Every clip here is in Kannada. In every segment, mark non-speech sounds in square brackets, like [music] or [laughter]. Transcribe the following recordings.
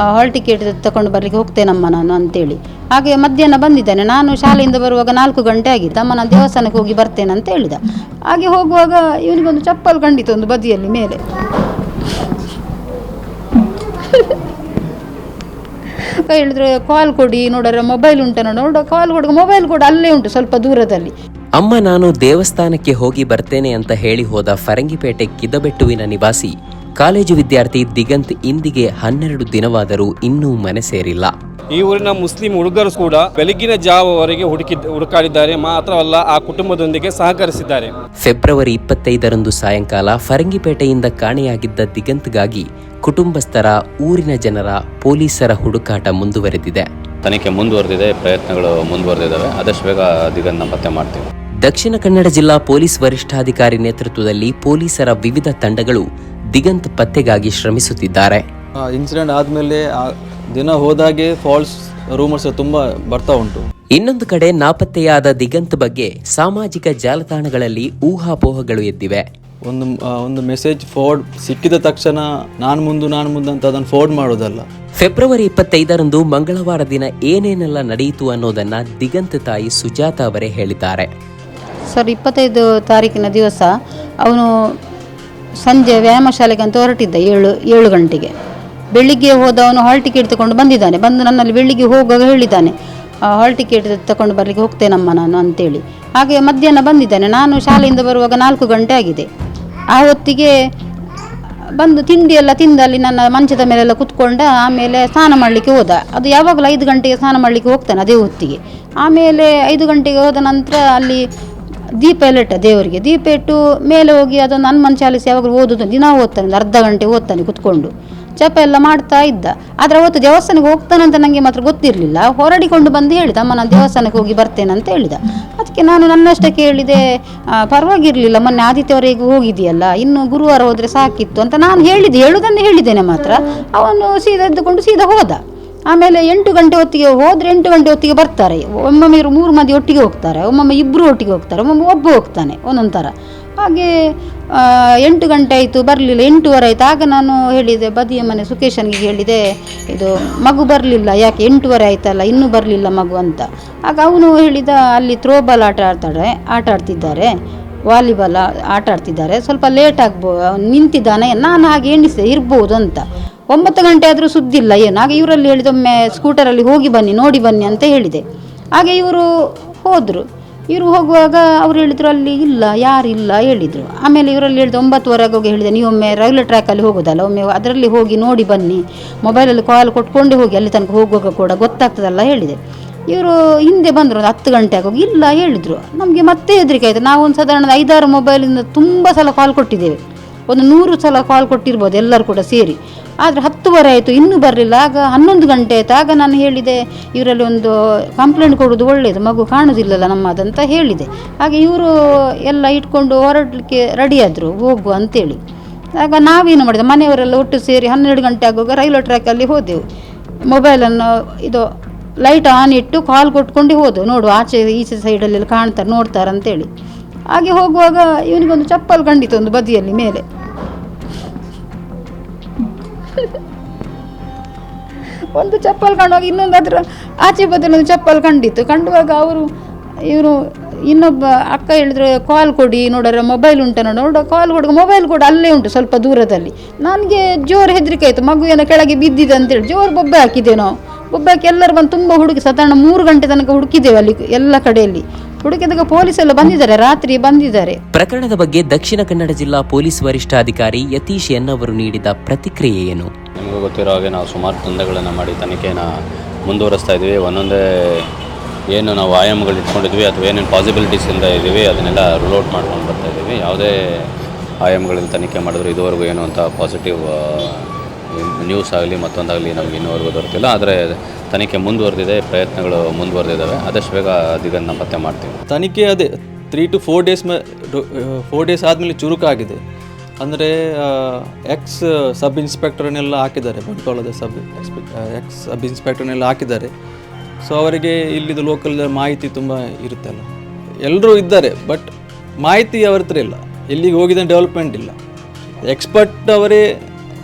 ಹಾಲ್ ಟಿಕೆಟ್ ತಗೊಂಡು ಬರಲಿಕ್ಕೆ ಹೋಗ್ತೇನಮ್ಮ ನಾನು ಅಂತೇಳಿ. ಹಾಗೆ ಮಧ್ಯಾಹ್ನ ಬಂದಿದ್ದಾನೆ. ನಾನು ಶಾಲೆಯಿಂದ ಬರುವಾಗ ನಾಲ್ಕು ಗಂಟೆ ಆಗಿತ್ತು. ಅಮ್ಮ ನಾನು ದೇವಸ್ಥಾನಕ್ಕೆ ಹೋಗಿ ಬರ್ತೇನೆ ಅಂತ ಹೇಳಿದ. ಹಾಗೆ ಹೋಗುವಾಗ ಇವನಿಗೊಂದು ಚಪ್ಪಲ್ ಕಂಡಿತು ಒಂದು ಬದಿಯಲ್ಲಿ ಮೇಲೆ. [laughs] ಹೇಳಿದ್ರು ಕಾಲ್ ಕೊಡಿ, ನೋಡ್ರ ಮೊಬೈಲ್ ಉಂಟ ನೋಡ. ಕಾಲ್ ಕೊಡುವ ಮೊಬೈಲ್ ಕೂಡ, ಅಲ್ಲೇ ಉಂಟು ಸ್ವಲ್ಪ ದೂರದಲ್ಲಿ. ಅಮ್ಮ, ನಾನು ದೇವಸ್ಥಾನಕ್ಕೆ ಹೋಗಿ ಬರ್ತೇನೆ ಅಂತ ಹೇಳಿ ಹೋದ ಫರಂಗಿಪೇಟೆ ಕಿದಬೆಟ್ಟುವಿನ ನಿವಾಸಿ. ಕಾಲೇಜು ವಿದ್ಯಾರ್ಥಿ ದಿಗಂತ್ ಇಂದಿಗೆ ಹನ್ನೆರಡು ದಿನವಾದರೂ ಇನ್ನೂ ಮನೆ ಸೇರಿಲ್ಲ. ಈ ಊರಿನ ಮುಸ್ಲಿಂ ಹುಡುಗರು ಕೂಡ ಬೆಳಗಿನ ಜಾವವರೆಗೆ ಹುಡುಕಿ ಹುಡುಕಾಡಿದ್ದಾರೆ. ಮಾತ್ರವಲ್ಲ ಆ ಕುಟುಂಬದೊಂದಿಗೆ ಸಹಕರಿಸಿದ್ದಾರೆ. ಫೆಬ್ರವರಿ ಇಪ್ಪತ್ತೈದರಂದು ಸಾಯಂಕಾಲ ಫರಂಗಿಪೇಟೆಯಿಂದ ಕಾಣೆಯಾಗಿದ್ದ ದಿಗಂತ್ಗಾಗಿ ಕುಟುಂಬಸ್ಥರ ಊರಿನ ಜನರ ಪೊಲೀಸರ ಹುಡುಕಾಟ ಮುಂದುವರೆದಿದೆ. ತನಿಖೆ ಮುಂದುವರೆದಿದೆ ಪ್ರಯತ್ನಗಳು ಮುಂದುವರೆದಿದ್ದಾವೆ. ಆದಷ್ಟು ಬೇಗ ದಿಗಂತ್ ಪತ್ತೆ ಮಾಡ್ತೀವಿ. ದಕ್ಷಿಣ ಕನ್ನಡ ಜಿಲ್ಲಾ ಪೊಲೀಸ್ ವರಿಷ್ಠಾಧಿಕಾರಿ ನೇತೃತ್ವದಲ್ಲಿ ಪೊಲೀಸರ ವಿವಿಧ ತಂಡಗಳು ದಿಗಂತ್ ಪತ್ತೆಗಾಗಿ ಶ್ರಮಿಸುತ್ತಿದ್ದಾರೆ. ಇನ್ಸಿಡೆಂಟ್ ಆದಮೇಲೆ ದಿನ ಹೋದಾಗೆ ಫಾಲ್ಸ್ ರೂಮರ್ಸ್ ತುಂಬ ಬರ್ತಾ ಉಂಟು. ಇನ್ನೊಂದು ಕಡೆ ನಾಪತ್ತೆಯಾದ ದಿಗಂತ್ ಬಗ್ಗೆ ಸಾಮಾಜಿಕ ಜಾಲತಾಣಗಳಲ್ಲಿ ಊಹಾಪೋಹಗಳು ಎದ್ದಿವೆ. ಒಂದು ಒಂದು ಮೆಸೇಜ್ ಫೋರ್ಡ್ ಸಿಕ್ಕಿದ ತಕ್ಷಣ ನಾನು ಮುಂದೆ ನಾನು ಮುಂದೆ ಅಂತ ಅದನ್ನು ಫೋರ್ಡ್ ಮಾಡೋದಲ್ಲ. ಫೆಬ್ರವರಿ ಇಪ್ಪತ್ತೈದರಂದು ಮಂಗಳವಾರ ದಿನ ಏನೇನೆಲ್ಲ ನಡೆಯಿತು ಅನ್ನೋದನ್ನ ದಿಗಂತ್ ತಾಯಿ ಸುಜಾತ ಅವರೇ ಹೇಳಿದ್ದಾರೆ. ಸರ್ ಇಪ್ಪತ್ತೈದು ತಾರೀಕಿನ ದಿವಸ ಅವನು ಸಂಜೆ ವ್ಯಾಯಾಮ ಶಾಲೆಗೆ ಅಂತ ಹೊರಟಿದ್ದ ಏಳು ಏಳು ಗಂಟೆಗೆ. ಬೆಳಿಗ್ಗೆ ಹೋದವನು ಹಾಲ್ ಟಿಕೆಟ್ ತಗೊಂಡು ಬಂದಿದ್ದಾನೆ. ಬಂದು ನನ್ನಲ್ಲಿ ಬೆಳಿಗ್ಗೆ ಹೋಗುವಾಗ ಹೇಳಿದ್ದಾನೆ ಹಾಲ್ ಟಿಕೆಟ್ ತಗೊಂಡು ಬರಲಿಕ್ಕೆ ಹೋಗ್ತೇನಮ್ಮ ನಾನು ಅಂತೇಳಿ. ಹಾಗೆ ಮಧ್ಯಾಹ್ನ ಬಂದಿದ್ದಾನೆ. ನಾನು ಶಾಲೆಯಿಂದ ಬರುವಾಗ ನಾಲ್ಕು ಗಂಟೆ ಆಗಿದೆ. ಆ ಹೊತ್ತಿಗೆ ಬಂದು ತಿಂಡಿ ಎಲ್ಲ ತಿಂದಲ್ಲಿ ನನ್ನ ಮಂಚದ ಮೇಲೆಲ್ಲ ಕುತ್ಕೊಂಡ ಆಮೇಲೆ ಸ್ನಾನ ಮಾಡಲಿಕ್ಕೆ ಹೋದ. ಅದು ಯಾವಾಗಲೂ ಐದು ಗಂಟೆಗೆ ಸ್ನಾನ ಮಾಡಲಿಕ್ಕೆ ಹೋಗ್ತಾನೆ ಅದೇ ಹೊತ್ತಿಗೆ. ಆಮೇಲೆ ಐದು ಗಂಟೆಗೆ ಹೋದ ನಂತರ ಅಲ್ಲಿ ದೀಪ ಎಲ್ಲ ಇಟ್ಟ ದೇವರಿಗೆ? ದೀಪ ಇಟ್ಟು ಮೇಲೆ ಹೋಗಿ ಅದೊಂದು ಹನುಮಾನ್ ಚಾಲಿಸಿ ಯಾವಾಗಲೂ ಓದೋದು? ದಿನ ಓದ್ತಾನೆ, ಅರ್ಧ ಗಂಟೆ ಓದ್ತಾನೆ ಕುತ್ಕೊಂಡು. ಚಪ ಎಲ್ಲ ಮಾಡ್ತಾ ಇದ್ದ. ಆದರೆ ಅವತ್ತು ದೇವಸ್ಥಾನಕ್ಕೆ ಹೋಗ್ತಾನಂತ ನನಗೆ ಮಾತ್ರ ಗೊತ್ತಿರಲಿಲ್ಲ. ಹೊರಡಿಕೊಂಡು ಬಂದು ಹೇಳಿದ, ಅಮ್ಮ, ನಾನು ದೇವಸ್ಥಾನಕ್ಕೆ ಹೋಗಿ ಬರ್ತೇನೆ ಅಂತ ಹೇಳಿದ. ಅದಕ್ಕೆ ನಾನು ನನ್ನಷ್ಟಕ್ಕೆ ಹೇಳಿದೆ ಪರವಾಗಿರ್ಲಿಲ್ಲ, ಮೊನ್ನೆ ಆದಿತ್ಯವರೆಗೂ ಹೋಗಿದೆಯಲ್ಲ ಇನ್ನು ಗುರುವಾರ ಹೋದರೆ ಸಾಕಿತ್ತು ಅಂತ ನಾನು ಹೇಳಿದೆ ಹೇಳುವುದನ್ನು ಹೇಳಿದ್ದೇನೆ ಮಾತ್ರ. ಅವನು ಸೀದಾ ಎದ್ದುಕೊಂಡು ಸೀದಾ ಹೋದ. ಆಮೇಲೆ ಎಂಟು ಗಂಟೆ ಹೊತ್ತಿಗೆ ಹೋದ್ರೆ ಎಂಟು ಗಂಟೆ ಹೊತ್ತಿಗೆ ಬರ್ತಾರೆ. ಒಮ್ಮೊಮ್ಮೆ ಇವರು ಮೂರು ಮಂದಿ ಒಟ್ಟಿಗೆ ಹೋಗ್ತಾರೆ. ಒಮ್ಮೊಮ್ಮೆ ಇಬ್ಬರು ಒಟ್ಟಿಗೆ ಹೋಗ್ತಾರೆ. ಒಮ್ಮೊಮ್ಮೆ ಒಬ್ಬ ಹೋಗ್ತಾನೆ ಒಂದೊಂದು ಥರ ಹಾಗೆ ಎಂಟು ಗಂಟೆ ಆಯಿತು, ಬರಲಿಲ್ಲ. ಎಂಟೂವರೆ ಆಯಿತು. ಆಗ ನಾನು ಹೇಳಿದೆ, ಬದಿಯ ಮನೆ ಸುಕೇಶನ್ಗೆ ಹೇಳಿದೆ, ಇದು ಮಗು ಬರಲಿಲ್ಲ. ಯಾಕೆ ಎಂಟೂವರೆ ಆಯ್ತಲ್ಲ, ಇನ್ನೂ ಬರಲಿಲ್ಲ ಮಗು ಅಂತ. ಆಗ ಅವನು ಹೇಳಿದ, ಅಲ್ಲಿ ಥ್ರೋಬಾಲ್ ಆಟ ಆಡ್ತಾಳೆ, ಆಟ ಆಡ್ತಿದ್ದಾರೆ. ವಾಲಿಬಾಲ್ ಆಟ ಆಡ್ತಿದ್ದಾರೆ. ಸ್ವಲ್ಪ ಲೇಟ್ ಆಗ್ಬೋ, ನಿಂತಿದ್ದಾನೆ. ನಾನು ಹಾಗೆ ಎಣಿಸಿದೆ, ಇರ್ಬೋದು ಅಂತ. ಒಂಬತ್ತು ಗಂಟೆ ಆದರೂ ಸುದ್ದಿಲ್ಲ, ಏನು? ಹಾಗೆ ಇವರಲ್ಲಿ ಹೇಳಿದೊಮ್ಮೆ ಸ್ಕೂಟರಲ್ಲಿ ಹೋಗಿ ಬನ್ನಿ, ನೋಡಿ ಬನ್ನಿ ಅಂತ ಹೇಳಿದೆ. ಹಾಗೆ ಇವರು ಹೋದರು. ಇವರು ಹೋಗುವಾಗ ಅವ್ರು ಹೇಳಿದರು, ಅಲ್ಲಿ ಇಲ್ಲ ಯಾರಿಲ್ಲ ಹೇಳಿದರು. ಆಮೇಲೆ ಇವರಲ್ಲಿ ಹೇಳಿದ, ಒಂಬತ್ತುವರೆಗೆ ಹೋಗಿ ಹೇಳಿದೆ, ನೀವು ಒಮ್ಮೆ ರೈಲ್ವೆ ಟ್ರ್ಯಾಕಲ್ಲಿ ಹೋಗೋದಲ್ಲ, ಒಮ್ಮೆ ಅದರಲ್ಲಿ ಹೋಗಿ ನೋಡಿ ಬನ್ನಿ. ಮೊಬೈಲಲ್ಲಿ ಕಾಲ್ ಕೊಟ್ಕೊಂಡೇ ಹೋಗಿ, ಅಲ್ಲಿ ತನಕ ಹೋಗುವಾಗ ಕೂಡ ಗೊತ್ತಾಗ್ತದಲ್ಲ, ಹೇಳಿದೆ. ಇವರು ಹಿಂದೆ ಬಂದರು, ಒಂದು ಹತ್ತು ಗಂಟೆ ಆಗೋಗಿ, ಇಲ್ಲ, ಹೇಳಿದರು. ನಮಗೆ ಮತ್ತೆ ಹೆದರಿಕೆ ಆಯಿತು. ನಾವು ಒಂದು ಸಾಧಾರಣ ಐದಾರು ಮೊಬೈಲಿಂದ ತುಂಬ ಸಲ ಕಾಲ್ ಕೊಟ್ಟಿದ್ದೇವೆ. ಒಂದು ನೂರು ಸಲ ಕಾಲ್ ಕೊಟ್ಟಿರ್ಬೋದು ಎಲ್ಲರೂ ಕೂಡ ಸೇರಿ. ಆದರೆ ಹತ್ತುವರೆ ಆಯಿತು, ಇನ್ನೂ ಬರಲಿಲ್ಲ. ಆಗ ಹನ್ನೊಂದು ಗಂಟೆ ಆಯಿತು. ಆಗ ನಾನು ಹೇಳಿದೆ, ಇವರಲ್ಲಿ ಒಂದು ಕಂಪ್ಲೇಂಟ್ ಕೊಡೋದು ಒಳ್ಳೆಯದು ಮಗು ಕಾಣೋದಿಲ್ಲಲ್ಲ ನಮ್ಮದಂತ ಹೇಳಿದೆ. ಹಾಗೆ ಇವರು ಎಲ್ಲ ಇಟ್ಕೊಂಡು ಹೊರಡಲಿಕ್ಕೆ ರೆಡಿಯಾದರು ಹೋಗು ಅಂತೇಳಿ. ಆಗ ನಾವೇನು ಮಾಡಿದೆ, ಮನೆಯವರೆಲ್ಲ ಒಟ್ಟು ಸೇರಿ ಹನ್ನೆರಡು ಗಂಟೆ ಆಗುವಾಗ ರೈಲ್ವೆ ಟ್ರ್ಯಾಕಲ್ಲಿ ಹೋದೆವು. ಮೊಬೈಲನ್ನು ಇದು ಲೈಟ್ ಆನ್ ಇಟ್ಟು ಕಾಲ್ ಕೊಟ್ಕೊಂಡು ಹೋದೆವು. ನೋಡು, ಆಚೆ ಈಚೆ ಸೈಡಲ್ಲೆಲ್ಲ ಕಾಣ್ತಾರೆ, ನೋಡ್ತಾರೆ ಅಂತೇಳಿ. ಹಾಗೆ ಹೋಗುವಾಗ ಇವನಿಗೊಂದು ಚಪ್ಪಲ್ ಕಂಡಿತು ಒಂದು ಬದಿಯಲ್ಲಿ ಮೇಲೆ. ಒಂದು ಚಪ್ಪಲ್ ಕಂಡುವಾಗ ಇನ್ನೊಂದು ಅದರ ಆಚೆ ಬದಿಯಲ್ಲಿ ಒಂದು ಚಪ್ಪಲ್ ಕಂಡಿತ್ತು ಕಂಡುವಾಗ ಅವರು ಇವರು ಇನ್ನೊಬ್ಬ ಅಕ್ಕ ಹೇಳಿದ್ರು, ಕಾಲ್ ಕೊಡಿ, ನೋಡೋರ ಮೊಬೈಲ್ ಉಂಟ ನೋಡ, ಕಾಲ್ ಕೊಡುವ ಮೊಬೈಲ್ ಕೂಡ ಅಲ್ಲೇ ಉಂಟು ಸ್ವಲ್ಪ ದೂರದಲ್ಲಿ. ನನಗೆ ಜೋರು ಹೆದರಿಕೆ ಆಯಿತು. ಮಗುವಿನ ಕೆಳಗೆ ಬಿದ್ದಿದೆ ಅಂತೇಳಿ ಜೋರು ಬೊಬ್ಬೆ ಹಾಕಿದೆ ನಾವು ಬೊಬ್ಬೆ ಹಾಕಿ ಎಲ್ಲರೂ ಬಂದು ತುಂಬ ಹುಡುಕಿ ಸಾಧಾರಣ ಮೂರು ಗಂಟೆ ತನಕ ಹುಡುಕಿದ್ದೇವೆ ಅಲ್ಲಿ ಎಲ್ಲ ಕಡೆಯಲ್ಲಿ. ಹುಡುಕಿದಾಗ ಪೊಲೀಸ್ ಎಲ್ಲ ಬಂದಿದ್ದಾರೆ ರಾತ್ರಿ ಬಂದಿದ್ದಾರೆ. ಪ್ರಕರಣದ ಬಗ್ಗೆ ದಕ್ಷಿಣ ಕನ್ನಡ ಜಿಲ್ಲಾ ಪೊಲೀಸ್ ವರಿಷ್ಠಾಧಿಕಾರಿ ಯತೀಶ್ ಎನ್ ಅವರು ನೀಡಿದ ಪ್ರತಿಕ್ರಿಯೆ ಏನು? ನಿಮಗೂ ಗೊತ್ತಿರೋ ಹಾಗೆ ನಾವು ಸುಮಾರು ತಂಡಗಳನ್ನು ಮಾಡಿ ತನಿಖೆನ ಮುಂದುವರಿಸ್ತಾ ಇದ್ದೀವಿ ಒಂದೊಂದೇ ಏನು ನಾವು ಆಯಾಮಗಳು ಇಟ್ಕೊಂಡಿದ್ವಿ ಅಥವಾ ಏನೇನು ಪಾಸಿಬಿಲಿಟೀಸ್ ಇಂದ ಇದ್ದೀವಿ ಅದನ್ನೆಲ್ಲ ರೂಲ್ ಔಟ್ ಮಾಡ್ಕೊಂಡು ಬರ್ತಾ ಇದ್ದೀವಿ. ಯಾವುದೇ ಆಯಾಮಗಳಲ್ಲಿ ತನಿಖೆ ಮಾಡಿದ್ರು ಇದುವರೆಗೂ ಏನು ಅಂತ ಪಾಸಿಟಿವ್ ನ್ಯೂಸ್ ಆಗಲಿ ಮತ್ತೊಂದಾಗಲಿ ನಮ್ಗೆ ಇನ್ನೂವರೆಗೂ ದೊರೆತಿಲ್ಲ. ಆದರೆ ತನಿಖೆ ಮುಂದುವರೆದಿದೆ, ಪ್ರಯತ್ನಗಳು ಮುಂದುವರೆದಿದ್ದಾವೆ. ಆದಷ್ಟು ಬೇಗ ದಿಗನ್ನ ಪತ್ತೆ ಮಾಡ್ತೀವಿ. ತನಿಖೆ ಅದೇ three to four days May four days ಆದಮೇಲೆ ಚುರುಕಾಗಿದೆ. ಅಂದರೆ ಎಕ್ಸ್ ಸಬ್ ಇನ್ಸ್ಪೆಕ್ಟರ್ನೆಲ್ಲ ಹಾಕಿದ್ದಾರೆ ಬಂಟ್ವಾಳದ ಸಬ್ ಎಕ್ಸ್ ಸಬ್ ಇನ್ಸ್ಪೆಕ್ಟರ್ನೆಲ್ಲ ಹಾಕಿದ್ದಾರೆ. ಸೊ ಅವರಿಗೆ ಇಲ್ಲಿದ ಲೋಕಲ್ ಮಾಹಿತಿ ತುಂಬ ಇರುತ್ತಲ್ಲ ಎಲ್ಲರೂ ಇದ್ದಾರೆ ಬಟ್ ಮಾಹಿತಿ ಅವ್ರ ಹತ್ರ ಇಲ್ಲ. ಎಲ್ಲಿಗೆ ಹೋಗಿದ ಡೆವಲಪ್ಮೆಂಟ್ ಇಲ್ಲ. ಎಕ್ಸ್ಪರ್ಟ್ ಅವರೇ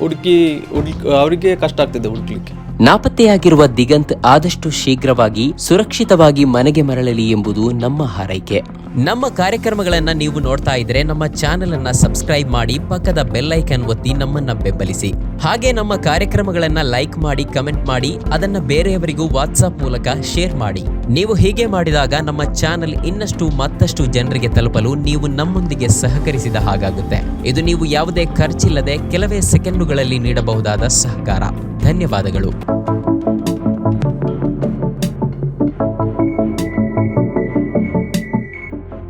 ಹುಡುಕಿ, ಹುಡುಕ್, ಅವರಿಗೆ ಕಷ್ಟ ಆಗ್ತಿದೆ ಹುಡುಕ್ಲಿಕ್ಕೆ. ನಾಪತ್ತೆಯಾಗಿರುವ ದಿಗಂತ್ ಆದಷ್ಟು ಶೀಘ್ರವಾಗಿ ಸುರಕ್ಷಿತವಾಗಿ ಮನೆಗೆ ಮರಳಲಿ ಎಂಬುದು ನಮ್ಮ ಹಾರೈಕೆ. ನಮ್ಮ ಕಾರ್ಯಕ್ರಮಗಳನ್ನ ನೀವು ನೋಡ್ತಾ ಇದ್ರೆ ನಮ್ಮ ಚಾನೆಲ್ ಅನ್ನ ಸಬ್ಸ್ಕ್ರೈಬ್ ಮಾಡಿ ಪಕ್ಕದ ಬೆಲ್ಲೈಕನ್ ಒತ್ತಿ ನಮ್ಮನ್ನ ಬೆಂಬಲಿಸಿ. ಹಾಗೆ ನಮ್ಮ ಕಾರ್ಯಕ್ರಮಗಳನ್ನ ಲೈಕ್ ಮಾಡಿ, ಕಮೆಂಟ್ ಮಾಡಿ, ಅದನ್ನ ಬೇರೆಯವರಿಗೂ ವಾಟ್ಸ್ಆಪ್ ಮೂಲಕ ಶೇರ್ ಮಾಡಿ. ನೀವು ಹೀಗೆ ಮಾಡಿದಾಗ ನಮ್ಮ ಚಾನೆಲ್ ಇನ್ನಷ್ಟು ಮತ್ತಷ್ಟು ಜನರಿಗೆ ತಲುಪಲು ನೀವು ನಮ್ಮೊಂದಿಗೆ ಸಹಕರಿಸಿದ ಹಾಗಾಗುತ್ತೆ. ಇದು ನೀವು ಯಾವುದೇ ಖರ್ಚಿಲ್ಲದೆ ಕೆಲವೇ ಸೆಕೆಂಡುಗಳಲ್ಲಿ ನೀಡಬಹುದಾದ ಸಹಕಾರ. ಧನ್ಯವಾದಗಳು.